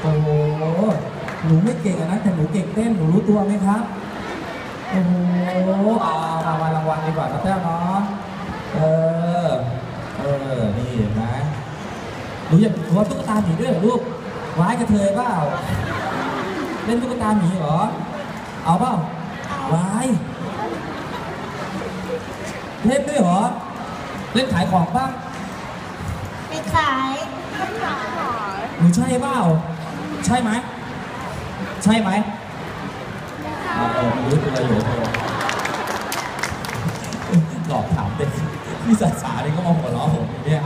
โอ้โหหนูไม่เก่งนะแต่หนูเก่งเต้น หนูรู้ตัวไหมครับ โอ้โหมามารางวัลดีกว่าครับแต้วเนาะ เออ เออ นี่เห็นไหม หนูอยากหนูว่าตุ๊กตาหมีด้วยเหรอลูกร้ายกระเทยเปล่าเล่นตุ๊กตาหมีเหรอ เอาเปล่าร้ายเล่นด้วยเหรอ เล่นขายของบ้างไปขายหนูใช่เปล่า ใช่ไหม ใช่ไหมอ่าเออรู้ตัวอยู่หลอกถามเด็กพี่สาสาเนี่ยก็มาหัวเราะผมอย่างเนี่ย